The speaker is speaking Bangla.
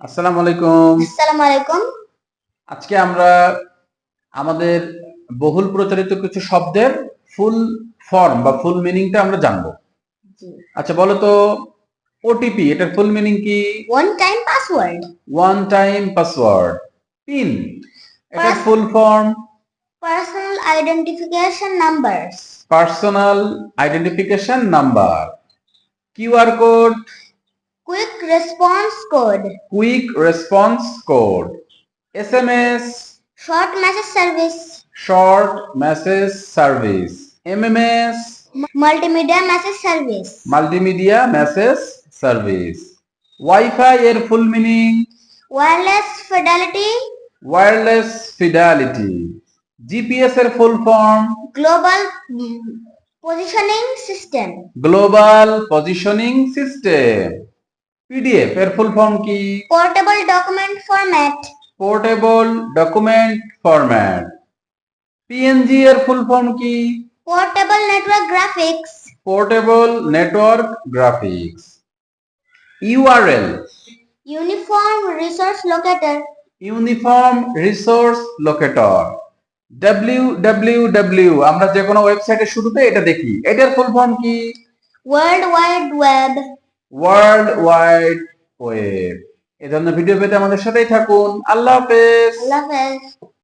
আসসালামু আলাইকুম। আসসালামু আলাইকুম। আজকে আমরা আমাদের বহুল প্রচলিত কিছু শব্দের ফুল ফর্ম বা ফুল মিনিংটা আমরা জানব। আচ্ছা বলো তো ওটিপি এটার ফুল মিনিং কি? One time password one time password PIN এটার full form personal identification numbers personal identification number QR code quick response code quick response code SMS short message service short message service MMS multimedia message service multimedia message service WiFi এর full meaning wireless fidelity wireless fidelity GPS এর full form global positioning system global positioning system PDF এর ফুল ফর্ম কি? Portable document format portable document format PNG এর ফুল ফর্ম কি? Portable network graphics portable network graphics URL uniform resource locator uniform resource locator W W W আমরা যে কোনো ওয়েবসাইটের শুরুতে এটা দেখি। এটার ফুল ফর্ম কি? World wide web world wide web এ ধরনের ভিডিও পেতে আমাদের সাথেই থাকুন। আল্লাহ হাফেজ। আল্লাহ হাফেজ।